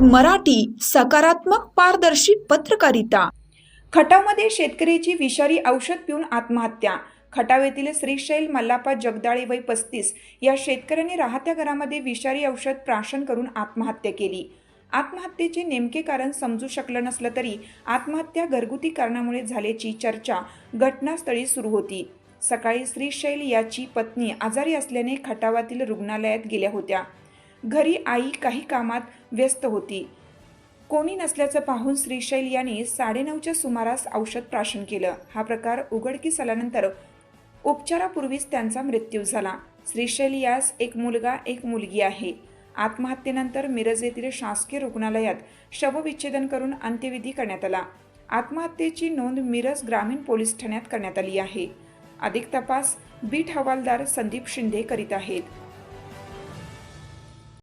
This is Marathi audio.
म्हणजेच मराठी सकारात्मक पारदर्शी पत्रकारिता. खटावमध्ये शेतकऱ्याची विषारी औषध पिऊन आत्महत्या. खटाव येथील श्रीशैल मल्लापा जगदाळे वय पस्तीस या शेतकऱ्याने राहत्या घरामध्ये विषारी औषध प्राशन करून आत्महत्या केली. आत्महत्येचे नेमके कारण समजू शकलं नसलं तरी आत्महत्या घरगुती कारणामुळे झाल्याची चर्चा घटनास्थळी सुरू होती. सकाळी श्रीशैल याची पत्नी आजारी असल्याने खटावातील रुग्णालयात गेल्या होत्या. घरी आई काही कामात व्यस्त होती. कोणी नसल्याचं पाहून श्रीशैल यांनी साडेनऊच्या सुमारास औषध प्राशन केलं. हा प्रकार उघडकीस आल्यानंतर उपचारापूर्वीच त्यांचा मृत्यू झाला. श्रीशैल यास एक मुलगा एक मुलगी आहे. आत्महत्येनंतर मिरज येथील शासकीय रुग्णालयात शवविच्छेदन करून अंत्यविधी करण्यात आला. आत्महत्येची नोंद मिरज ग्रामीण पोलीस ठाण्यात करण्यात आली आहे. अधिक तपास बीट हवालदार संदीप शिंदे करीत आहेत.